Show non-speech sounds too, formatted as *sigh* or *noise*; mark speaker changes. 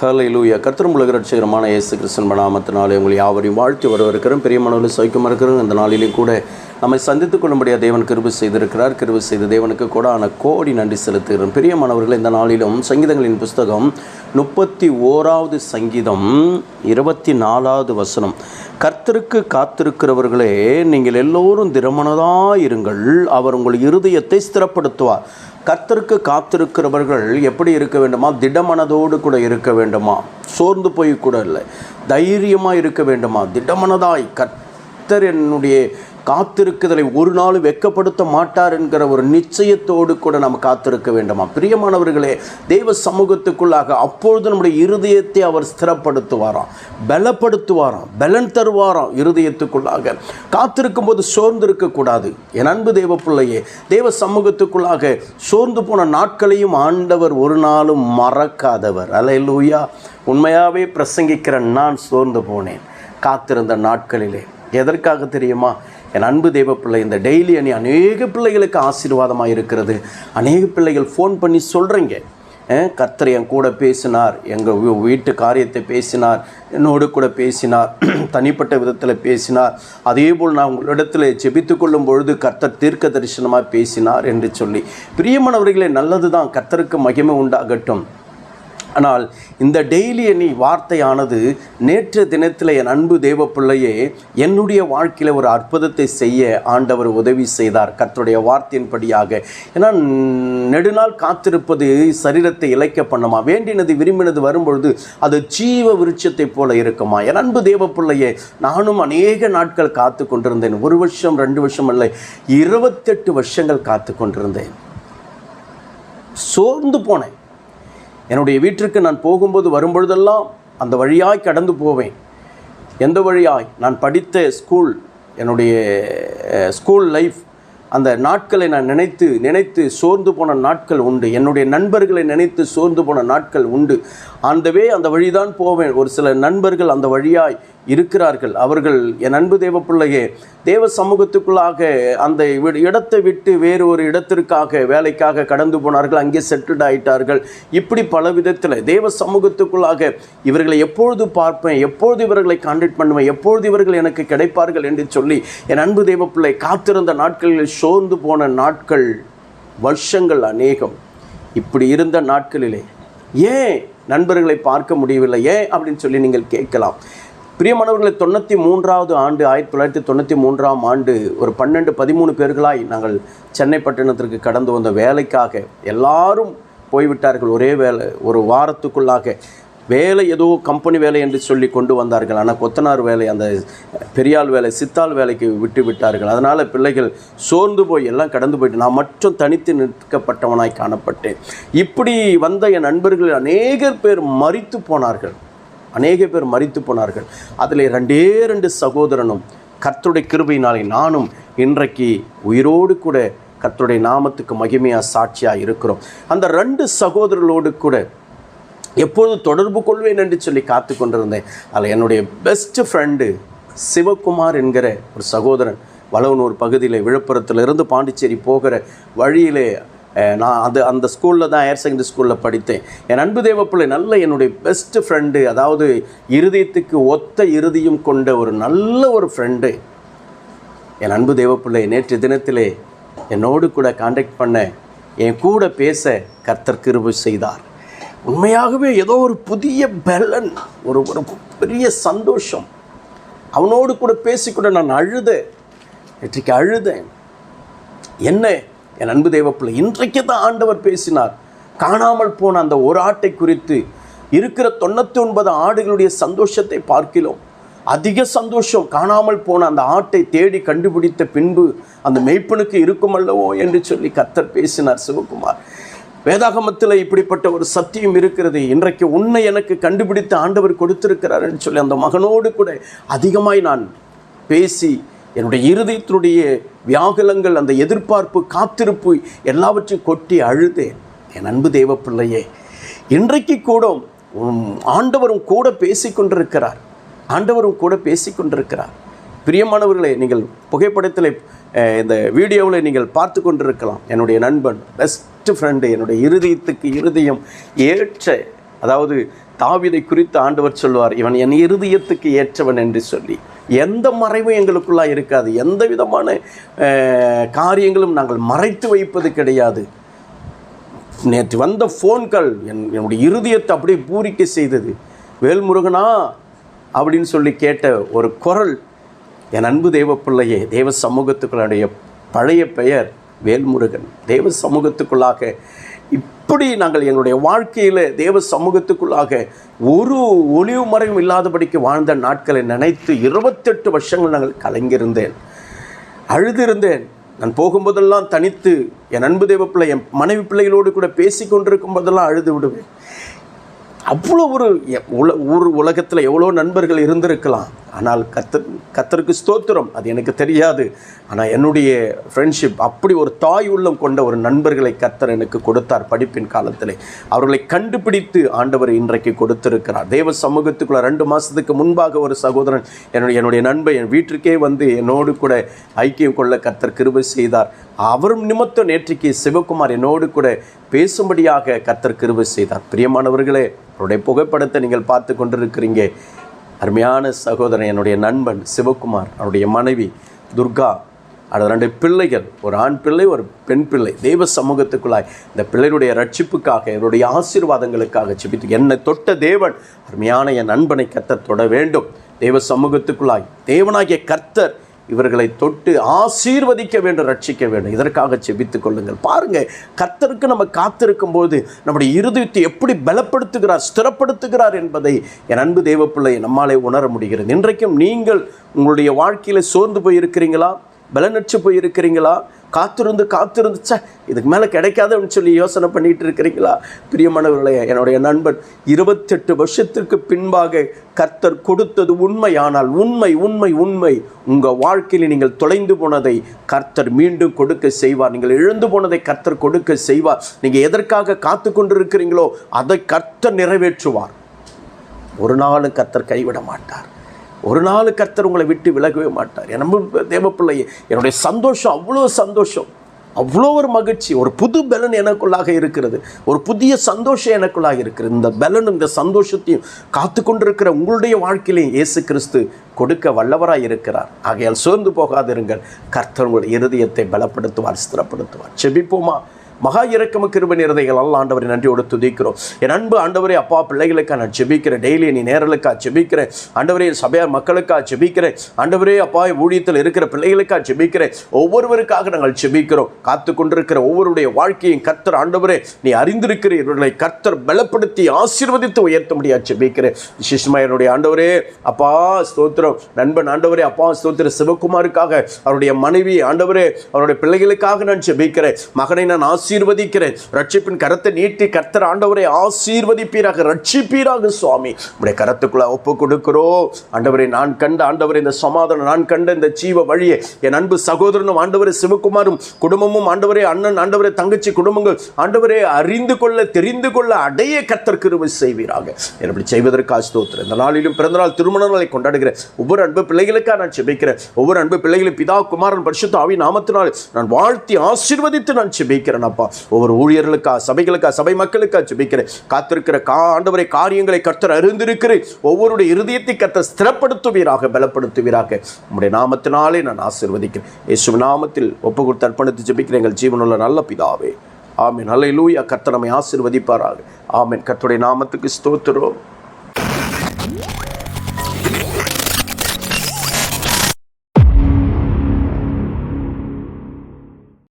Speaker 1: ஹலை லூயா கர்த்தரும் உலக ரட்சகரமான இயேசு கிறிஸ்தன் நாமத்தினாலே உங்களை யாவரையும் வாழ்த்தி வரவிருக்கிறோம் பெரிய மனவில் சௌக்கியம் இருக்கிறோம் இந்த நாளிலும் கூட நம்மை சந்தித்துக் கொள்ளும்படியாக தேவன் கிருபி செய்திருக்கிறார். கிருபி செய்த தேவனுக்கு கூட ஆன கோடி நன்றி செலுத்துகிறோம். பெரிய மாணவர்கள் இந்த நாளிலும் சங்கீதங்களின் புஸ்தகம் முப்பத்தி ஓராவது சங்கீதம் இருபத்தி நாலாவது வசனம். கர்த்தருக்கு காத்திருக்கிறவர்களே நீங்கள் எல்லோரும் திறமனதாயிருங்கள் அவர் உங்கள் இருதயத்தை ஸ்திரப்படுத்துவார். கர்த்தருக்கு காத்திருக்கிறவர்கள் எப்படி இருக்க வேண்டுமா? திடமனதோடு கூட இருக்க வேண்டுமா? சோர்ந்து போய் கூட இல்லை. தைரியமாக இருக்க வேண்டுமா? திடமனதாய் கர்த்தர் என்னுடைய காத்திருக்குதலை ஒரு நாள் வெட்கப்படுத்த மாட்டார் என்கிற ஒரு நிச்சயத்தோடு கூட நம்ம காத்திருக்க வேண்டுமா? பிரியமானவர்களே தெய்வ சமூகத்துக்குள்ளாக அப்பொழுது நம்முடைய இருதயத்தை அவர் ஸ்திரப்படுத்துவாராம் பலப்படுத்துவாராம் பலன் தருவாராம் இருதயத்துக்குள்ளாக. காத்திருக்கும் போது சோர்ந்து இருக்கக்கூடாது என் அன்பு தெய்வ பிள்ளையே தெய்வ சமூகத்துக்குள்ளாக சோர்ந்து போன நாட்களையும் ஆண்டவர் ஒரு நாளும் மறக்காதவர். அலையலூயா. உண்மையாகவே பிரசங்கிக்கிற நான் சோர்ந்து போனேன். காத்திருந்த நாட்களிலே. எதற்காக தெரியுமா? என் அன்பு தெய்வ பிள்ளை இந்த டெய்லி அணி அநேக பிள்ளைகளுக்கு ஆசீர்வாதமாக இருக்கிறது. அநேக பிள்ளைகள் ஃபோன் பண்ணி சொல்கிறீங்க கர்த்தர் என் கூட பேசினார் எங்கள் வீட்டு காரியத்தை பேசினார் என்னோடு கூட பேசினார் *clears throat* தனிப்பட்ட விதத்தில் பேசினார். அதே போல் நான் உங்களிடத்தில் செபித்து கொள்ளும் பொழுது கர்த்தர் தீர்க்க தரிசனமாக பேசினார் என்று சொல்லி. பிரியமானவர்களே நல்லது தான் கர்த்தருக்கு மகிமை உண்டாகட்டும். ஆனால் இந்த டெய்லி எண்ணி வார்த்தையானது நேற்று தினத்தில் என் அன்பு தேவ பிள்ளையே என்னுடைய வாழ்க்கையில் ஒரு அற்புதத்தை செய்ய ஆண்டவர் உதவி செய்தார். கர்த்தருடைய வார்த்தையின்படியாக. ஏன்னா நெடுநாள் காத்திருப்பது சரீரத்தை இழைக்க பண்ணுமா? வேண்டினது விரும்பினது வரும்பொழுது அது ஜீவ விருட்சத்தை போல இருக்குமா? என் அன்பு தேவ பிள்ளையே நானும் அநேக நாட்கள் காத்து கொண்டிருந்தேன். ஒரு வருஷம் ரெண்டு வருஷம் இல்லை இருபத்தெட்டு வருஷங்கள் காத்து கொண்டிருந்தேன். சோர்ந்து போனேன். என்னுடைய வீட்டிற்கு நான் போகும்போது வரும்பொழுதெல்லாம் அந்த வழியாய் கடந்து போவேன். எந்த வழியாய்? நான் படித்த ஸ்கூல் என்னுடைய ஸ்கூல் லைஃப் அந்த நாட்களை நான் நினைத்து நினைத்து சோர்ந்து போன நாட்கள் உண்டு. என்னுடைய நண்பர்களை நினைத்து சோர்ந்து போன நாட்கள் உண்டு. அந்தவே அந்த வழிதான் போவேன். ஒரு சில நண்பர்கள் அந்த வழியாய் இருக்கிறார்கள். அவர்கள் என் அன்பு தேவ பிள்ளையே தேவ சமூகத்துக்குள்ளாக அந்த இடத்தை விட்டு வேறு ஒரு இடத்திற்காக வேலைக்காக கடந்து போனார்கள் அங்கே செட்டில்ட் ஆயிட்டார்கள். இப்படி பல விதத்தில் தேவ சமூகத்துக்குள்ளாக இவர்களை எப்பொழுது பார்ப்பேன் எப்பொழுது இவர்களை கான்டாக்ட் பண்ணுவேன் எப்பொழுது இவர்கள் எனக்கு கிடைப்பார்கள் என்று சொல்லி என் அன்பு தேவ பிள்ளை காத்திருந்த நாட்களில் சோர்ந்து போன நாட்கள் வருஷங்கள் அநேகம். இப்படி இருந்த நாட்களிலே ஏன் நண்பர்களை பார்க்க முடியவில்லை? ஏன்? அப்படின்னு சொல்லி நீங்கள் கேட்கலாம். பிரியமானவர்களை தொண்ணூற்றி மூன்றாவது ஆண்டு ஆயிரத்தி தொள்ளாயிரத்தி தொண்ணூற்றி மூன்றாம் ஆண்டு ஒரு பன்னெண்டு பதிமூணு பேர்களாய் நாங்கள் சென்னை பட்டணத்திற்கு கடந்து வந்த வேலைக்காக எல்லாரும் போய்விட்டார்கள். ஒரே வேலை ஒரு வாரத்துக்குள்ளாக வேலை ஏதோ கம்பெனி வேலை என்று சொல்லி கொண்டு வந்தார்கள். ஆனால் கொத்தனார் வேலை அந்த பெரியாள் வேலை சித்தாள் வேலைக்கு விட்டு விட்டார்கள். அதனால் பிள்ளைகள் சோர்ந்து போய் எல்லாம் கடந்து போயிட்டு நான் மட்டும் தனித்து நிற்கப்பட்டவனாய் காணப்பட்டேன். இப்படி வந்த என் நண்பர்கள் அநேக பேர் மறித்து போனார்கள். அநேக பேர் மறித்து போனார்கள். அதில் ரெண்டே ரெண்டு சகோதரனும் கர்த்தருடைய கிருபையினாலே நானும் இன்றைக்கு உயிரோடு கூட கர்த்தருடைய நாமத்துக்கு மகிமையாக சாட்சியாக இருக்கிறோம். அந்த ரெண்டு சகோதரர்களோடு கூட எப்பொழுது தொடர்பு கொள்வேன் என்று சொல்லி காத்து கொண்டிருந்தேன். அதில் என்னுடைய பெஸ்ட் ஃப்ரெண்டு சிவகுமார் என்கிற ஒரு சகோதரன் வளவனூர் பகுதியில் விழுப்புரத்தில் இருந்து பாண்டிச்சேரி போகிற வழியிலே நான் அது அந்த ஸ்கூலில் தான் ஹையர் செகண்டரி ஸ்கூலில் படித்தேன். என் அன்பு தேவப்பிள்ளை நல்ல என்னுடைய பெஸ்ட்டு ஃப்ரெண்டு அதாவது இருதயத்துக்கு ஒத்த இறுதியும் கொண்ட ஒரு நல்ல ஒரு ஃப்ரெண்டு என் அன்பு தேவப்பிள்ளை நேற்று தினத்திலே என்னோடு கூட காண்டாக்ட் பண்ண என் கூட பேச கர்த்தர் கிருபு செய்தார். உண்மையாகவே ஏதோ ஒரு புதிய பலன் ஒரு ஒரு பெரிய சந்தோஷம். அவனோடு கூட பேசிக்கூட நான் அழுதேன். நேற்றைக்கு அழுதேன். என்ன? என் அன்பு தேவப்பிள்ளை இன்றைக்கு தான் ஆண்டவர் பேசினார். காணாமல் போன அந்த ஒரு ஆட்டை குறித்து இருக்கிற தொண்ணூற்றி ஒன்பது ஆடுகளுடைய சந்தோஷத்தை பார்க்கிறோம். அதிக சந்தோஷம் காணாமல் போன அந்த ஆட்டை தேடி கண்டுபிடித்த பின்பு அந்த மெய்ப்பனுக்கு இருக்கும் அல்லவோ என்று சொல்லி கத்தர் பேசினார் சிவகுமார். வேதாகமத்தில் இப்படிப்பட்ட ஒரு சத்தியம் இருக்கிறது. இன்றைக்கு உன்னை எனக்கு கண்டுபிடித்து ஆண்டவர் கொடுத்திருக்கிறார் என்று சொல்லி அந்த மகனோடு கூட அதிகமாய் நான் பேசி என்னுடைய இருதயத்தினுடைய வியாகுலங்கள் அந்த எதிர்பார்ப்பு காத்திருப்பு எல்லாவற்றையும் கொட்டி அழுதேன். என் அன்பு தேவ பிள்ளையே இன்றைக்கு கூட ஆண்டவரும் கூட பேசிக்கொண்டிருக்கிறார் ஆண்டவரும் கூட பேசிக்கொண்டிருக்கிறார் பிரியமானவர்களை பிரியமானவர்களே நீங்கள் புகைப்படத்தில் இந்த வீடியோவில் நீங்கள் பார்த்து கொண்டிருக்கலாம். என்னுடைய நண்பன் பெஸ்ட் ஃப்ரெண்டு என்னுடைய இருதயத்துக்கு இருதயம் ஏற்ற அதாவது தாவிதை குறித்து ஆண்டவர் சொல்வார். இவன் என் இருதயத்துக்கு ஏற்றவன் என்று சொல்லி. எந்த மறைவும் எங்களுக்குள்ளாக இருக்காது. எந்த விதமான காரியங்களும் நாங்கள் மறைத்து வைப்பது கிடையாது. நேற்று வந்த ஃபோன்கள் என் என்னுடைய இருதயத்தை அப்படியே பூரிக்க செய்தது. வேல்முருகனா அப்படின்னு சொல்லி கேட்ட ஒரு குரல் என் அன்பு தேவ பிள்ளையே தேவ சமூகத்துக்களுடைய பழைய பெயர் வேல்முருகன். தேவ சமூகத்துக்குள்ளாக அப்படி நாங்கள் எங்களுடைய வாழ்க்கையில் தேவ சமூகத்துக்குள்ளாக ஒரு ஒளிவு மறைவும் இல்லாதபடிக்கு வாழ்ந்த நாட்களை நினைத்து இருபத்தெட்டு வருஷங்கள் நாங்கள் கலங்கியிருந்தேன். அழுதிருந்தேன். நான் போகும்போதெல்லாம் தனித்து என் அன்பு தேவ பிள்ளை என் மனைவி பிள்ளைகளோடு கூட பேசி கொண்டிருக்கும் போதெல்லாம் அழுது விடுவேன். அவ்வளோ ஒரு உல ஊர் உலகத்தில் எவ்வளோ நண்பர்கள் இருந்திருக்கலாம். ஆனால் கத்தர் கத்தருக்கு ஸ்தோத்திரம். அது எனக்கு தெரியாது. ஆனால் என்னுடைய ஃப்ரெண்ட்ஷிப் அப்படி ஒரு தாய் உள்ளம் கொண்ட ஒரு நண்பர்களை கத்தர் எனக்கு கொடுத்தார் படிப்பின் காலத்தில். அவர்களை கண்டுபிடித்து ஆண்டவர் இன்றைக்கு கொடுத்திருக்கிறார். தேவ சமூகத்துக்குள்ள ரெண்டு மாதத்துக்கு முன்பாக ஒரு சகோதரன் என்னுடைய என்னுடைய நண்பன் என் வீட்டிற்கே வந்து என்னோடு கூட ஐக்கியம் கொள்ள கத்தர் கிருபை செய்தார். அவரும் நிமித்தம் நேற்றைக்கு சிவகுமார் என்னோடு கூட பேசும்படியாக கத்தர் கிருபை செய்தார். பிரியமானவர்களே அவருடைய புகைப்படத்தை நீங்கள் பார்த்து கொண்டிருக்கிறீங்க. அருமையான சகோதரன் என்னுடைய நண்பன் சிவகுமார் அவருடைய மனைவி துர்கா அடுத்த ரெண்டு பிள்ளைகள் ஒரு ஆண் பிள்ளை ஒரு பெண் பிள்ளை தெய்வ சமூகத்துக்குள்ளாய் இந்த பிள்ளைகளுடைய ரட்சிப்புக்காக என்னுடைய ஆசீர்வாதங்களுக்காக செபித்து என்னை தொட்ட தேவன் அருமையான என் நண்பனை கத்த தொட வேண்டும். தெய்வ சமூகத்துக்குள்ளாய் தேவனாகிய கர்த்தர் இவர்களை தொட்டு ஆசீர்வதிக்க வேண்டும் ரட்சிக்க வேண்டும். இதற்காக செபித்துக் கொள்ளுங்கள். பாருங்க கர்த்தருக்கு நம்ம காத்திருக்கும் போது நம்முடைய இருதயத்தை எப்படி பலப்படுத்துகிறார் ஸ்திரப்படுத்துகிறார் என்பதை என் அன்பு தேவப்பிள்ளை நம்மாலே உணர முடிகிறது. இன்றைக்கும் நீங்கள் உங்களுடைய வாழ்க்கையில் சோர்ந்து போய் இருக்கிறீங்களா பலனற்று போய் இருக்கிறீங்களா காத்திருந்து காத்திருந்துச்சே இதுக்கு மேலே கிடைக்காதுன்னு சொல்லி யோசனை பண்ணிட்டு இருக்கிறீங்களா? பிரியமானவர்களே என்னுடைய நண்பன் இருபத்தெட்டு வருஷத்திற்கு பின்பாக கர்த்தர் கொடுத்தது உண்மையானால் உண்மை உண்மை உண்மை உங்கள் வாழ்க்கையில் நீங்கள் தொலைந்து போனதை கர்த்தர் மீண்டும் கொடுக்க செய்வார். நீங்கள் இழந்து போனதை கர்த்தர் கொடுக்க செய்வார். நீங்கள் எதற்காக காத்து கொண்டிருக்கிறீங்களோ அதை கர்த்தர் நிறைவேற்றுவார். ஒரு நாளும் கர்த்தர் கைவிட மாட்டார். ஒரு நாள் கர்த்தர் உங்களை விட்டு விலகவே மாட்டார். என் தேவப்பிள்ளையே என்னுடைய சந்தோஷம் அவ்வளோ சந்தோஷம். அவ்வளோ ஒரு மகிழ்ச்சி. ஒரு புது பலன் எனக்குள்ளாக இருக்கிறது. ஒரு புதிய சந்தோஷம் எனக்குள்ளாக இருக்கிறது. இந்த பலனும் இந்த சந்தோஷத்தையும் காத்து கொண்டிருக்கிற உங்களுடைய வாழ்க்கையிலையும் இயேசு கிறிஸ்து கொடுக்க வல்லவராக இருக்கிறார். ஆகையால் சோர்ந்து போகாதிருங்கள். கர்த்தர் உங்களுடைய இருதயத்தை பலப்படுத்துவார் ஸ்திரப்படுத்துவார். செபிப்போமா? மகா இறக்கம கிருப நிறதைகள் அல்ல ஆண்டவரை நன்றியோடு துதிக்கிறோம். என் அன்பு ஆண்டவரே அப்பா பிள்ளைகளுக்காக நான் ஜெபிக்கிறேன். டெய்லி நீ நேரலுக்கா ஜெபிக்கிறேன். ஆண்டவரே சபையார் மக்களுக்கா ஜெபிக்கிறேன். ஆண்டவரே அப்பா ஊழியத்தில் இருக்கிற பிள்ளைகளுக்காக ஜெபிக்கிறேன். ஒவ்வொருவருக்காக நாங்கள் ஜெபிக்கிறோம். காத்து கொண்டிருக்கிற ஒவ்வொருடைய வாழ்க்கையும் கர்த்தர் ஆண்டவரே நீ அறிந்திருக்கிற இவர்களை கர்த்தர் பலப்படுத்தி ஆசீர்வதித்து உயர்த்த முடியாது ஜெபிக்கிறேன். விசேஷமா என்னுடைய ஆண்டவரே அப்பா ஸ்தோத்திரம். நண்பன் ஆண்டவரே அப்பா ஸ்தோத்திர சிவகுமாருக்காக அவருடைய மனைவி ஆண்டவரே அவருடைய பிள்ளைகளுக்காக நான் ஜெபிக்கிறேன். மகனை நான் ஆசீர்வதிக்கிறேன். ரட்சிப்பின் கரத்தை நீட்டி கர்த்தர் ஆண்டவரை ஆசீர்வதிப்பீராக. ரட்சிப்பீராக சுவாமி. உடைய கரத்துக்குள்ள ஒப்பு கொடுக்கிறோம். ஆண்டவரை நான் கண்ட ஆண்டவரை இந்த சமாதானம் நான் கண்ட இந்த ஜீவ வழியை என் அன்பு சகோதரனும் ஆண்டவரை சிவகுமாரும் குடும்பமும் ஆண்டவரே அண்ணன் ஆண்டவரே தங்கச்சி குடும்பங்கள் ஆண்டவரே அறிந்து கொள்ள தெரிந்து கொள்ள அடைய கர்த்தர் கிருபை செய்வீராக. எப்படி செய்வதற்காக ஸ்தோத்திரம். இந்த நாளிலும் பிறந்தநாள் திருமண நாளை கொண்டாடுகிற ஒவ்வொரு அன்பு பிள்ளைகளுக்காக நான் செபிக்கிறேன் ஒவ்வொரு அன்பு பிள்ளைகளும் பிதா குமாரன் பரிசுத்த ஆவி நாமத்தினால் நான் வாழ்த்தி ஆசீர்வதித்து நான் செபிக்கிறேன் அப்பா. ஒவ்வொரு ஊழியர்களுக்கா சபைகளுக்கா சபை மக்களுக்கா ஜெபிக்கிறேன். காத்திருக்கிற கா ஆண்டவரை காரியங்களை கர்த்தர் அறிந்திருக்கிறேன். ஒவ்வொருடைய இருதயத்தை கர்த்தர் ஸ்திரப்படுத்துவீராக பலப்படுத்துவீராக. உங்களுடைய நாமத்தினாலே நான் ஆசிர்வதிக்கிறேன். இயேசு நாமத்தில் ஒப்பு கொடுத்து அர்ப்பணித்து ஜெபிக்கிறேன். எங்கள் ஜீவனுள்ள நல்ல பிதாவே. ஆமென். அல்லேலூயா கர்த்தர் நம்மை ஆசீர்வதிப்பாராக. ஆமீன். கர்த்தருடைய நாமத்துக்கு ஸ்தோத்திரம்.